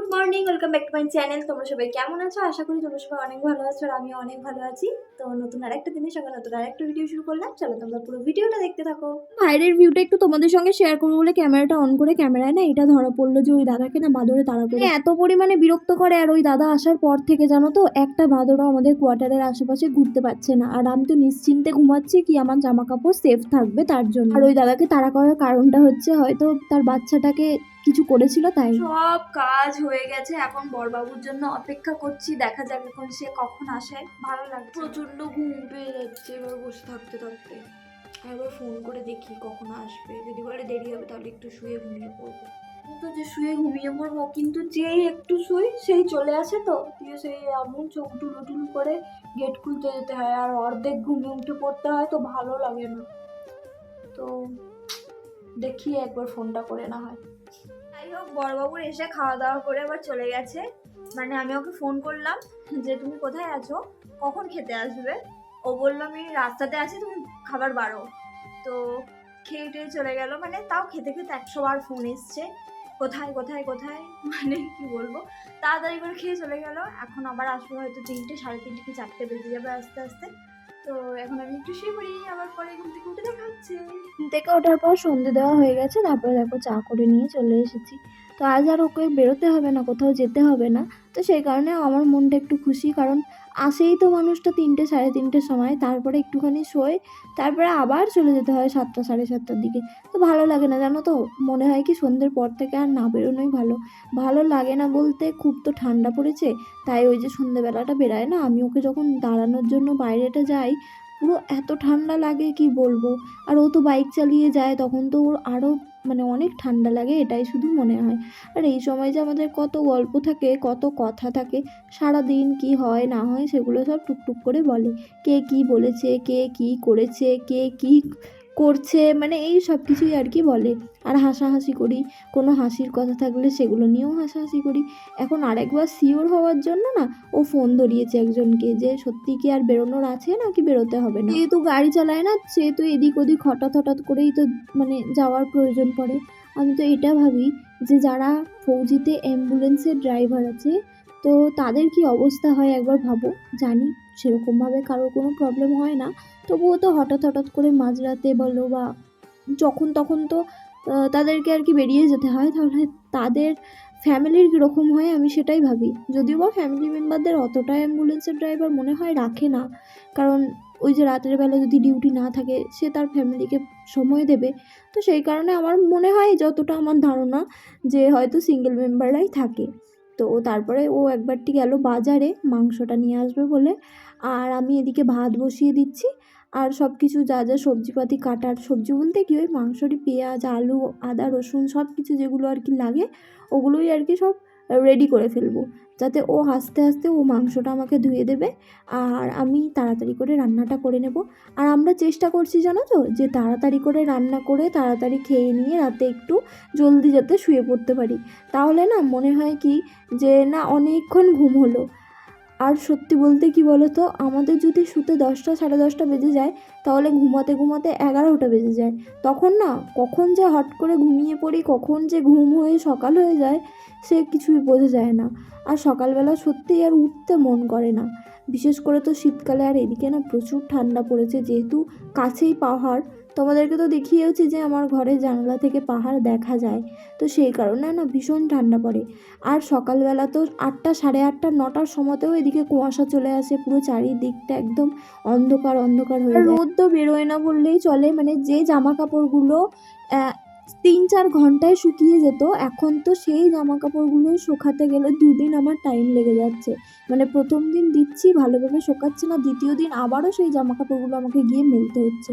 Good morning welcome back to my channel. তোমরা সবাই কেমন আছো? আশা করি তোমরা সবাই অনেক ভালো আছো আর আমিও অনেক ভালো আছি। তো নতুন আরেকটা দিনের সঙ্গে নতুন আরেকটা ভিডিও শুরু করলাম। চলো তোমরা পুরো ভিডিওটা দেখতে থাকো। বাইরের ভিউটা একটু তোমাদের সঙ্গে শেয়ার করব বলে ক্যামেরাটা অন করে ক্যামেরায় না এটা ধরা পড়ল যে ওই দাদাকে না বাদরে তাড়া করে। এত পরিমাণে বিরক্ত করে আর ওই দাদা আসার পর থেকে জানো তো একটা বাদরও আমাদের কোয়ার্টারের আশেপাশে ঘুরতে পারছে না। আর আমি তো নিশ্চিন্তে ঘুমাচ্ছি কি আমার জামা কাপড় সেফ থাকবে তার জন্য। আর ওই দাদাকে তাড়া করার কারণটা হচ্ছে হয়তো তার বাচ্চাটাকে কিছু করেছিল তাই? সব কাজ হয়ে গেছে এখন বড়বাবুর জন্য অপেক্ষা করছি দেখা যাক এখন সে কখন আসে ভালো লাগছে। প্রচণ্ড ঘুম পেয়ে যাচ্ছে এবার বসে থাকতে থাকতে। একবার ফোন করে দেখি কখন আসবে। যদি বলে দেরি হবে তাহলে একটু শুয়ে ঘুমিয়ে পড়ব। কিন্তু যে শুয়ে ঘুমিয়ে পড়ব কিন্তু যেই একটু শুই সেই চলে আসে তো। দিয়ে সেই এমন চোখ টুলু টুলু করে গেট খুলতে যেতে হয় আর অর্ধেক ঘুমে উঠে পড়তে হয় তো ভালো লাগে না। তো দেখি একবার ফোনটা করে না হয়। যাই হোক বড়বাবুর এসে খাওয়া দাওয়া করে আবার চলে গেছে। মানে আমি ওকে ফোন করলাম যে, তুমি কোথায় আছো? কখন খেতে আসবে? ও বলল, আমি রাস্তাতে আছি, তুমি খাবার বাড়ো। তো খেয়ে টেয়ে চলে গেল। মানে তাও খেতে খেতে একশো বার ফোন এসছে। কোথায় কোথায় কোথায়? মানে কি বলব? তাড়াতাড়ি করে খেয়ে চলে গেল। এখন আবার আসবে হয়তো তিনটে, সাড়ে তিনটে কি চারটে বেজে যাবে আস্তে আস্তে। তো এখন আমি একটু শুয়ে পড়ি, আবার পরে ঘুম থেকে উঠে দেখা হচ্ছে। ঘুম ওঠার পর সন্ধে দেওয়া হয়ে গেছে, তারপরে দেখো চা করে নিয়ে চলে এসেছি। তো আজ আর ওকে বেরোতে হবে না, কোথাও যেতে হবে না। তো সেই কারণে আমার মনটা একটু খুশি, কারণ আসেই তো মানুষটা তিনটে সাড়ে তিনটের সময়, তারপরে একটুখানি শোয়, তারপরে আবার চলে যেতে হয় সাতটা সাড়ে সাতটার দিকে। তো ভালো লাগে না, জানো তো? মনে হয় কি সন্ধ্যের পর থেকে আর না বেরোনোই ভালো। ভালো লাগে না বলতে খুব তো ঠান্ডা পড়েছে, তাই ওই যে সন্ধ্যেবেলাটা বেরায় না, আমি ওকে যখন দাঁড়ানোর জন্য বাইরেটা যাই, পুরো এত ঠান্ডা লাগে, কি বলব? আর ও তো বাইক চালিয়ে যায়, তখন তো ওর আরও মানে অনেক ঠান্ডা লাগে, এটাই শুধু মনে হয়। আর এই সময় যে আমাদের কত গল্প থাকে, কত কথা থাকে সারা দিন কি হয়, না হয়, সেগুলো সব টুকটুক করে বলে। কে কি বলেছে, কে কি করেছে, কে কি করছে মানে এই সব কিছুই আর কি বলে। আর হাসাহাসি করি, কোনো হাসির কথা থাকলে সেগুলো নিয়েও হাসাহাসি করি। এখন আরেকবার শিওর হওয়ার জন্য না, ও ফোন ধরিয়েছে একজনকে যে সত্যি কি আর বেরোনোর আছে নাকি বেরোতে হবে না? যেহেতু গাড়ি চালায় না, সেহেতু এদিক ওদিক হঠাৎ হঠাৎ করেই তো মানে যাওয়ার প্রয়োজন পড়ে। আমি তো এটা ভাবি যে যারা ফৌজিতে অ্যাম্বুলেন্সের ড্রাইভার আছে তো তাদের কি অবস্থা হয় একবার ভাবো। জানি সেরকমভাবে কারোর কোনো প্রবলেম হয় না। তবুও তো হঠাৎ হঠাৎ করে মাঝরাতে বলো বা যখন, তখন তো তাদেরকে আর কি বেরিয়ে যেতে হয়। তাহলে তাদের ফ্যামিলির কীরকম হয় আমি সেটাই ভাবি। যদিও বা ফ্যামিলি মেম্বারদের অতটা অ্যাম্বুলেন্সের ড্রাইভার মনে হয় রাখে না। কারণ ওই যে রাতের বেলা যদি ডিউটি না থাকে, সে তার ফ্যামিলিকে সময় দেবে। তো সেই কারণে আমার মনে হয় যতটা আমার ধারণা যে হয়তো সিঙ্গেল মেম্বাররাই থাকে। তো তারপরে ও একবারটি গেল বাজারে মাংসটা নিয়ে আসবে বলে। আর আমি এদিকে ভাত বসিয়ে দিচ্ছি। আর সব কিছু যা যা সবজিপাতি কাটার সবজি বলতে কি ওই মাংসটি পেঁয়াজ, আলু, আদা, রসুন সব কিছু যেগুলো আর কি লাগে, ওগুলোই আর কি সব রেডি করে ফেলব। যাতে ও আস্তে আস্তে ও মাংসটা আমাকে ধুয়ে দেবে আর আমি তাড়াতাড়ি করে রান্নাটা করে নেব। আর আমরা চেষ্টা করছি জানো তো যে তাড়াতাড়ি করে রান্না করে তাড়াতাড়ি খেয়ে নিয়ে রাতে একটু জলদি যাতে শুয়ে পড়তে পারি। তাহলে না মনে হয় কি যে না অনেকক্ষণ ঘুম হলো। আর সত্যি বলতে কি বলো তো আমাদের যদি শুতে দশটা, সাড়ে দশটা বেজে যায়, তাহলে ঘুমাতে ঘুমাতে এগারোটা বেজে যায়। তখন না, কখন যে হট করে ঘুমিয়ে পড়ি, কখন যে ঘুম হয়ে সকাল হয়ে যায়, সে কিছুই বোঝা যায় না। আর সকালবেলা সত্যিই আর উঠতে মন করে না। বিশেষ করে তো শীতকালে আর এদিকে না প্রচুর ঠান্ডা পড়েছে, যেহেতু কাছেই পাহাড় তোমাদেরকে তো দেখিয়েওছি যে আমার ঘরের জানলা থেকে পাহাড় দেখা যায়। তো সেই কারণে না ভীষণ ঠান্ডা পড়ে। আর সকালবেলা তো আটটা, সাড়ে আটটা, নটার সময়তেও এদিকে কুয়াশা চলে আসে। পুরো চারিদিকটা একদম অন্ধকার অন্ধকার হয়ে রোদ তো বেরোয় না বললেই চলে। মানে যে জামা কাপড়গুলো তিন চার ঘন্টায় শুকিয়ে যেত। এখন তো সেই জামা কাপড়গুলো শুকাতে গেলে দুদিন আমার টাইম লেগে যাচ্ছে। মানে প্রথম দিন দিচ্ছি, ভালোভাবে শোকাচ্ছে না, দ্বিতীয় দিন আবারও সেই জামা কাপড়গুলো আমাকে গিয়ে মেলতে হচ্ছে।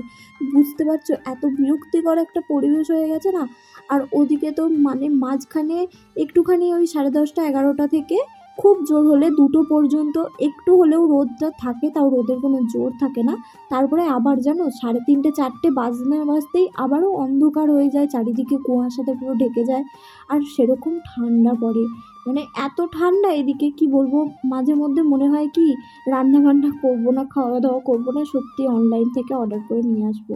বুঝতে পারছ? এত বিরক্তিকর একটা পরিবেশ হয়ে গেছে না? আর ওদিকে তো মানে মাঝখানে একটুখানি ওই সাড়ে দশটা, এগারোটা থেকে খুব জোর হলে দুটো পর্যন্ত, একটু হলেও রোদটা থাকে, তাও রোদের কোনো জোর থাকে না। তারপরে আবার জানো, সাড়ে তিনটে, চারটে বাজতে না বাজতেই আবারও অন্ধকার হয়ে যায়, চারিদিকে কুয়াশাতে পুরো ঢেকে যায় আর সেরকম ঠান্ডা পড়ে। মানে এত ঠান্ডা এদিকে, কি বলব, মাঝে মধ্যে মনে হয় কি রান্না বান্না করব না খাওয়া দাওয়া করব না, সত্যি অনলাইন থেকে অর্ডার করে নিয়ে আসব।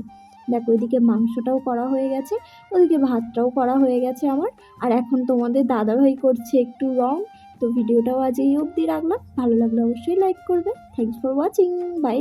দেখো ওইদিকে মাংসটাও করা হয়ে গেছে, ওদিকে ভাতটাও করা হয়ে গেছে আমার। আর এখন তোমাদের দাদাভাই করছে একটু রং তো ভিডিওটাও আজ এই অবধি রাখলাম। ভালো লাগলে অবশ্যই লাইক করবে। Thanks for watching by